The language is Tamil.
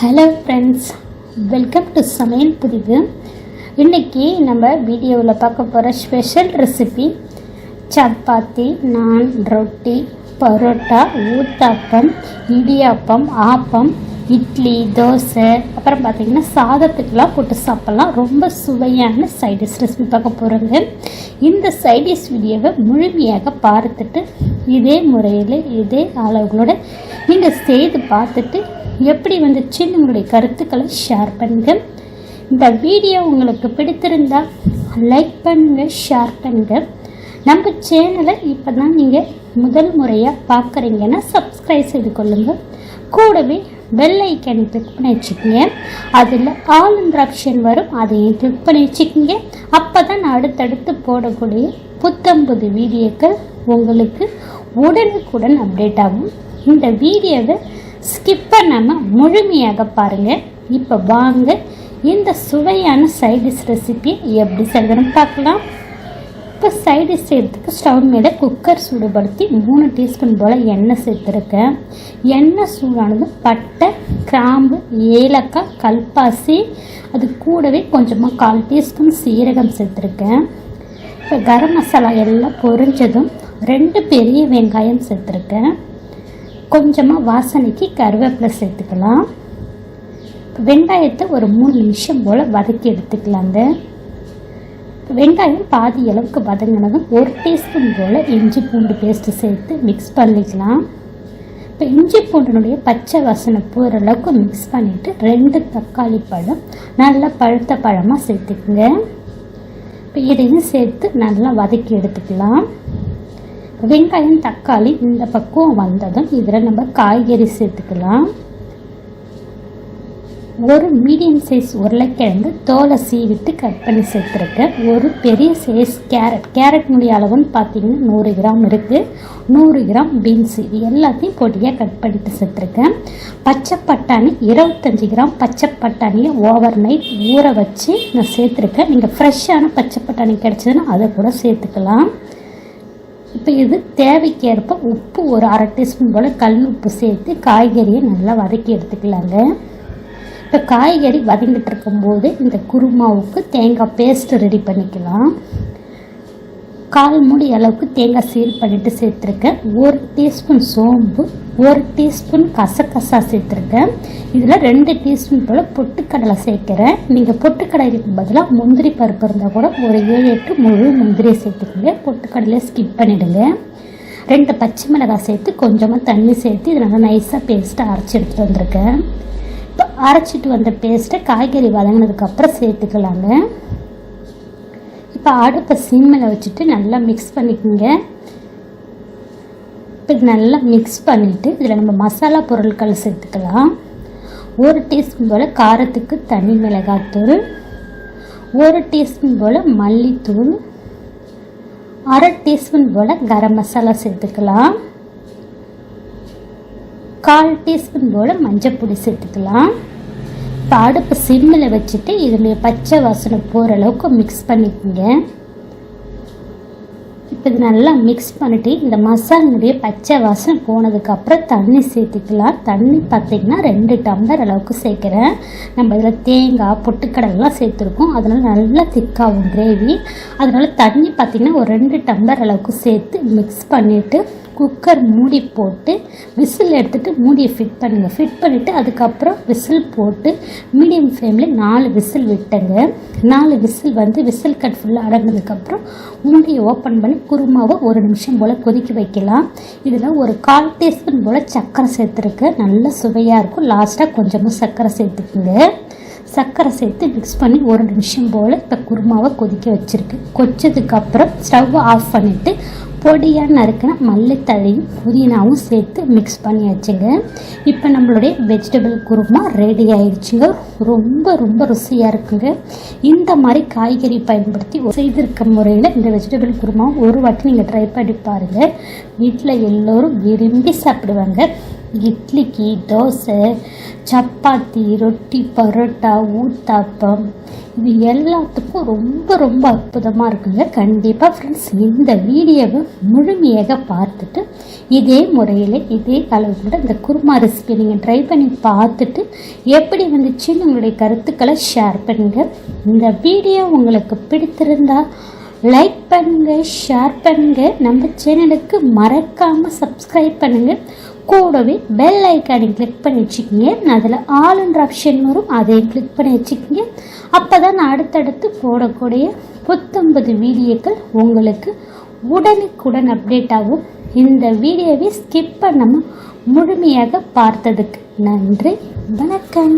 ஹலோ ஃப்ரெண்ட்ஸ் வெல்கம் டு சமையல் புதிவு இன்றைக்கி நம்ம வீடியோவில் பார்க்க போகிற ஸ்பெஷல் ரெசிபி சப்பாத்தி நான் ரொட்டி பரோட்டா ஊத்தாப்பம் இடியாப்பம் ஆப்பம் இட்லி தோசை. அப்புறம் பார்த்திங்கன்னா சாதத்துக்கெலாம் போட்டு சாப்பிட்லாம். ரொம்ப சுவையான சைடிஷ் ரெசிபி பார்க்க போகிறோங்க இந்த சைடிஷ் வீடியோவை முழுமையாக பார்த்துட்டு இதே முறையில் இதே அளவுகளோட நீங்கள் செய்து பார்த்துட்டு எப்படி வந்துச்சுன்னு உங்களுடைய கருத்துக்களை ஷேர் பண்ணுங்கள் இந்த வீடியோ உங்களுக்கு பிடித்திருந்தா லைக் பண்ணுங்கள் ஷேர் பண்ணுங்கள் நம்ம சேனலை இப்போ தான் நீங்கள் முதல் முறையாக பார்க்குறீங்கன்னா சப்ஸ்கிரைப் செய்து கொள்ளுங்கள் கூடவே பெல் ஐக்கன் கிளிக் பண்ணி வச்சுக்கோங்க. அதில் ஆல் ஆப்ஷன் வரும். அதையும் கிளிக் பண்ணி வச்சுக்கோங்க. அப்போ தான் நான் அடுத்தடுத்து போடக்கூடிய புத்தம்புது வீடியோக்கள் உங்களுக்கு உடனுக்குடன் அப்டேட் ஆகும். இந்த வீடியோவை ஸ்கிப் பண்ணாமல் முழுமையாக பாருங்கள் இப்போ வாங்க. இந்த சுவையான சைடிஷ் ரெசிபி எப்படி செய்யணும் பார்க்கலாம். இப்போ சைடிஷ் செய்கிறதுக்கு ஸ்டவ் மேலே குக்கர் சூடுபடுத்தி மூணு டீஸ்பூன் போல் எண்ணெய் சேர்த்துருக்கேன் எண்ணெய் சூடானதும் பட்டை கிராம்பு ஏலக்காய் கல்பாசி அது கூடவே கொஞ்சமாக கால் டீஸ்பூன் சீரகம் சேர்த்துருக்கேன். இப்போ கரம் மசாலா எல்லாம் பொரிஞ்சதும் ரெண்டு பெரிய வெங்காயம் சேர்த்துருக்கேன். கொஞ்சமாக வாசனைக்கு கருவேப்பிலை சேர்த்துக்கலாம். வெங்காயத்தை ஒரு மூணு நிமிஷம் போல் வதக்கி எடுத்துக்கலாங்க. வெங்காயம் பாதி அளவுக்கு வதங்கினதும் ஒரு டீஸ்பூன் போல் இஞ்சி பூண்டு பேஸ்ட்டு சேர்த்து மிக்ஸ் பண்ணிக்கலாம். இப்போ இஞ்சி பூண்டினுடைய பச்சை வாசனை போகிற அளவுக்கு மிக்ஸ் பண்ணிவிட்டு ரெண்டு தக்காளி பழம் நல்லா பழுத்த பழமாக சேர்த்துக்குங்க. இப்போ இதையும் சேர்த்து நல்லா வதக்கி எடுத்துக்கலாம். வெங்காயம் தக்காளி இந்த பக்குவம் வந்ததும் இதில் நம்ம காய்கறி சேர்த்துக்கலாம். ஒரு மீடியம் சைஸ் உருளைக்கிழங்கு தோலை சீவிட்டு கட் பண்ணி சேர்த்துருக்கேன். ஒரு பெரிய சைஸ் கேரட் கேரட்னுடைய அளவுன்னு பார்த்தீங்கன்னா நூறு கிராம் இருக்குது நூறு கிராம் பீன்ஸ் இது எல்லாத்தையும் பொடியாக கட் பண்ணிட்டு சேர்த்துருக்கேன். பச்சை பட்டாணி இருபத்தஞ்சி கிராம் பச்சை பட்டாணியை ஓவர் நைட் ஊற வச்சு நான் சேர்த்துருக்கேன். நீங்கள் ஃப்ரெஷ்ஷான பச்சை பட்டாணி கிடச்சதுன்னா அதை கூட சேர்த்துக்கலாம். இப்போ இது தேவைக்கேற்ப உப்பு ஒரு அரை டீஸ்பூன் போல் கல் உப்பு சேர்த்து காய்கறியை நல்லா வதக்கி எடுத்துக்கலாங்க. இப்போ காய்கறி வதங்கிட்டு இருக்கும்போது இந்த குருமாவுக்கு தேங்காய் பேஸ்ட் ரெடி பண்ணிக்கலாம். கால் மூடி அளவுக்கு தேங்காய் சீல் பண்ணிவிட்டு சேர்த்துருக்கேன். ஒரு டீஸ்பூன் சோம்பு ஒரு டீஸ்பூன் கசக்கசா சேர்த்துருக்கேன். இதில் ரெண்டு டீஸ்பூன் போல் பொட்டுக்கடலை சேர்க்குறேன். நீங்கள் பொட்டுக்கடலைக்கு பதிலாக முந்திரி பருப்பு இருந்தால் கூட ஒரு ஏழு எட்டு முழு முந்திரியை சேர்த்துக்கோங்க. பொட்டுக்கடலையை ஸ்கிப் பண்ணிவிடுங்க ரெண்டு பச்சை மிளகாய் சேர்த்து கொஞ்சமாக தண்ணி சேர்த்து இதை நல்லா நைஸாக பேஸ்ட்டாக அரைச்சி எடுத்துகிட்டு வந்திருக்கேன். இப்போ அரைச்சிட்டு வந்த பேஸ்ட்டை காய்கறி வதங்கினதுக்கப்புறம் சேர்த்துக்கலாங்க. இப்போ அடுப்பை சிம்மில் வச்சுட்டு நல்லா மிக்ஸ் பண்ணிக்கோங்க. இப்போ நல்லா மிக்ஸ் பண்ணிவிட்டு இதில் நம்ம மசாலா பொருட்கள் சேர்த்துக்கலாம். ஒரு டீஸ்பூன் போல் காரத்துக்கு தனி மிளகாத்தூள் ஒரு டீஸ்பூன் போல் மல்லித்தூள் அரை டீஸ்பூன் போல் கரம் மசாலா சேர்த்துக்கலாம். கால் டீஸ்பூன் போல் மஞ்சள் பொடி சேர்த்துக்கலாம். இப்போ அடுப்பு சிம்மில் வச்சுட்டு இதனுடைய பச்சை வாசனை போகிற அளவுக்கு மிக்ஸ் பண்ணிக்கோங்க. இப்போ இது நல்லா மிக்ஸ் பண்ணிவிட்டு இந்த மசாலினுடைய பச்சை வாசனை போனதுக்கப்புறம் தண்ணி சேர்த்துக்கலாம். தண்ணி பார்த்திங்கன்னா ரெண்டு டம்ளர் அளவுக்கு சேர்க்குறேன். நம்ம இதில் தேங்காய் பொட்டுக்கடலாம் சேர்த்துருக்கோம். அதனால் நல்லா திக்காகும் கிரேவி அதனால் தண்ணி பார்த்திங்கன்னா ஒரு ரெண்டு டம்ளர் அளவுக்கு சேர்த்து மிக்ஸ் பண்ணிவிட்டு குக்கர் மூடி போட்டு விசில் எடுத்துகிட்டு மூடியை ஃபிட் பண்ணுங்கள் ஃபிட் பண்ணிவிட்டு அதுக்கப்புறம் விசில் போட்டு மீடியம் ஃப்ளேமில் நாலு விசில் விட்டங்க. நாலு விசில் வந்து விசில் கட் ஃபுல்லாக அடங்கினதுக்கப்புறம் மூடியை ஓப்பன் பண்ணி குருமாவை ஒரு நிமிஷம் போல் கொதிக்க வைக்கலாம். இதில் ஒரு கால் டீஸ்பூன் போல் சர்க்கரை சேர்த்துருக்கு. நல்ல சுவையாக இருக்கும். லாஸ்ட்டாக கொஞ்சமாக சர்க்கரை சேர்த்துக்குங்க. சர்க்கரை சேர்த்து மிக்ஸ் பண்ணி ஒரு நிமிஷம் போல் இப்போ குருமாவை கொதிக்க வச்சுருக்கு. கொச்சதுக்கப்புறம் ஸ்டவ் ஆஃப் பண்ணிவிட்டு பொடியாக நறுக்கின மல்லித்தழையும் புதினாவும் சேர்த்து மிக்ஸ் பண்ணி வச்சுங்க. இப்போ நம்மளுடைய வெஜிடபிள் குருமா ரெடி ஆயிடுச்சுங்க. ரொம்ப ரொம்ப ருசியாக இருக்குங்க. இந்த மாதிரி காய்கறி பயன்படுத்தி செய்திருக்க முறையில் இந்த வெஜிடபிள் குருமா ஒரு வாட்டி நீங்கள் ட்ரை பண்ணி பாருங்கள் வீட்டில் எல்லோரும் விரும்பி சாப்பிடுவாங்க. இட்லிக்கு தோசை சப்பாத்தி ரொட்டி பரோட்டா ஊத்தாப்பம். இது எல்லாத்துக்கும் ரொம்ப ரொம்ப அற்புதமாக இருக்குங்க. கண்டிப்பாக ஃப்ரெண்ட்ஸ் இந்த வீடியோவை முழுமையாக பார்த்துட்டு இதே முறையில் இதே அளவோட இந்த குருமா ரெசிபி நீங்கள் ட்ரை பண்ணி பார்த்துட்டு எப்படி வந்துச்சுன்னு உங்களுடைய கருத்துக்களை ஷேர் பண்ணுங்கள் இந்த வீடியோ உங்களுக்கு பிடித்திருந்தா லைக் பண்ணுங்கள் ஷேர் பண்ணுங்கள் நம்ம சேனலுக்கு மறக்காமல் சப்ஸ்கிரைப் பண்ணுங்கள் கூடவே பெல் ஐக்கானை கிளிக் பண்ணி வச்சுக்கிங்க. அதில் ஆளுன்ற ஆப்ஷன் வரும். அதையும் கிளிக் பண்ணி வச்சுக்கிங்க. அப்போ தான் நான் அடுத்தடுத்து போடக்கூடிய புத்தொன்பது வீடியோக்கள் உங்களுக்கு உடனுக்குடன் அப்டேட் ஆகும். இந்த வீடியோவை ஸ்கிப் பண்ணாமல் முழுமையாக பார்த்ததுக்கு நன்றி. வணக்கம்.